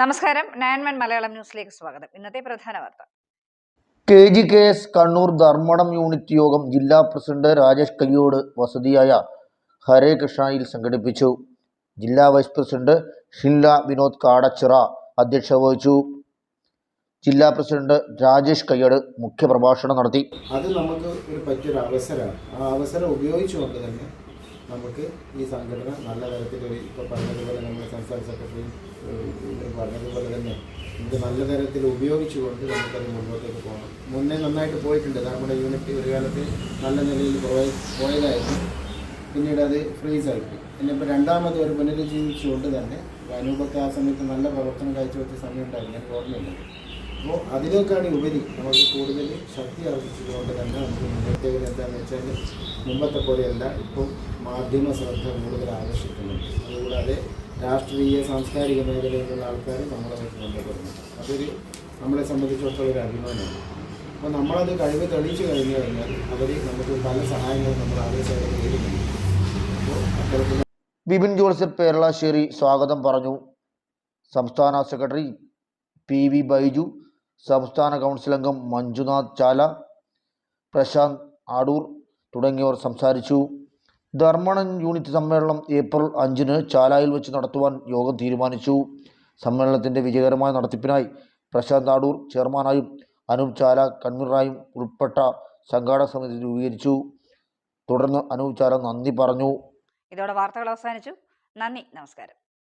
നമസ്കാരം. നയൻമൻ മലയാളം ന്യൂസിലേക്ക് സ്വാഗതം. ഇന്നത്തെ പ്രധാന വാർത്ത. K G K S Kannur Dharmadam unit യോഗം ജില്ലാ പ്രസിഡന്റ് രാജേഷ് കയ്യോട് വസതിയായ ഹരേ കൃഷ്ണയിൽ സംഘടിപ്പിച്ചു. ജില്ലാ വൈസ് പ്രസിഡന്റ് ഷില്ല വിനോദ് കാടച്ചിറ അധ്യക്ഷത വഹിച്ചു. ജില്ലാ പ്രസിഡന്റ് രാജേഷ് കയ്യട് മുഖ്യപ്രഭാഷണം നടത്തി. അത് നമുക്ക് ഒരു പറ്റിയൊരു അവസരമാണ്. ആ അവസരം ഉപയോഗിച്ചുകൊണ്ട് തന്നെ നമുക്ക് ഈ സംഘടന നല്ല തരത്തിൽ ഒരു ഇപ്പോൾ പറഞ്ഞതുപോലെ നമ്മുടെ സംസ്ഥാന സെക്രട്ടറി പറഞ്ഞതുപോലെ തന്നെ ഇത് നല്ല തരത്തിൽ ഉപയോഗിച്ചുകൊണ്ട് നമുക്കത് മുന്നോട്ടേക്ക് പോകണം. മുന്നേ നന്നായിട്ട് പോയിട്ടുണ്ട്. നമ്മുടെ യൂണിറ്റ് ഒരു കാലത്ത് നല്ല നിലയിൽ പോയ പോയതായിരുന്നു. പിന്നീട് അത് ഫ്രീസ് ആയിട്ട് ഇപ്പോൾ രണ്ടാമത് ഒരു പുനരുജ്ജീവിച്ചുകൊണ്ട് തന്നെ അനൂപൊക്കെ ആ സമയത്ത് നല്ല പ്രവർത്തനം കാഴ്ചവെച്ച സമയം ഉണ്ടായിരുന്നു. ഞാൻ ഓർമ്മയില്ല അപ്പോൾ അതിലേക്കാണ് ഉപരി നമുക്ക് കൂടുതൽ ശക്തി ആവശ്യിച്ചുകൊണ്ട് തന്നെ നമുക്ക് പ്രത്യേകത എന്താണെന്ന് വെച്ചാൽ മുമ്പത്തെ പോലെയല്ല ഇപ്പം മാധ്യമ ശ്രദ്ധ കൂടുതൽ ആകർഷിക്കുന്നുണ്ട്. അതുകൂടാതെ രാഷ്ട്രീയ സാംസ്കാരിക മേഖലയിലുള്ള ആൾക്കാർ നമ്മളെ ബന്ധപ്പെടുന്നു അതൊരു നമ്മളെ സംബന്ധിച്ചിടത്തോളം ഒരു അഭിമാനമാണ്. അപ്പോൾ നമ്മളത് കഴിവ് തെളിയിച്ചു കഴിഞ്ഞു കഴിഞ്ഞാൽ അവർ നമുക്ക് പല സഹായങ്ങളും നമ്മൾ ആവശ്യമായിട്ട് നേരിടുന്നു അപ്പോൾ അത്തരത്തിൽ ബിപിൻ ജോസഫ് പേരളശ്ശേരി സ്വാഗതം പറഞ്ഞു. സംസ്ഥാന സെക്രട്ടറി പി വി ബൈജു സംസ്ഥാന കൗൺസിൽ അംഗം മഞ്ജുനാഥ് ചാല പ്രശാന്ത് ആടൂർ തുടങ്ങിയവർ സംസാരിച്ചു. ധർമ്മണൻ യൂണിറ്റ് സമ്മേളനം ഏപ്രിൽ അഞ്ചിന് ചാലായിൽ വെച്ച് നടത്തുവാൻ യോഗം തീരുമാനിച്ചു. സമ്മേളനത്തിന്റെ വിജയകരമായ നടത്തിപ്പിനായി പ്രശാന്ത് ആടൂർ ചെയർമാനായും അനൂപ് ചാല കൺവീനറായും ഉൾപ്പെട്ട സംഘാടക സമിതി രൂപീകരിച്ചു. തുടർന്ന് അനൂപ് ചാല നന്ദി പറഞ്ഞു. ഇതോടെ വാർത്തകൾ അവസാനിച്ചു. നന്ദി. നമസ്കാരം.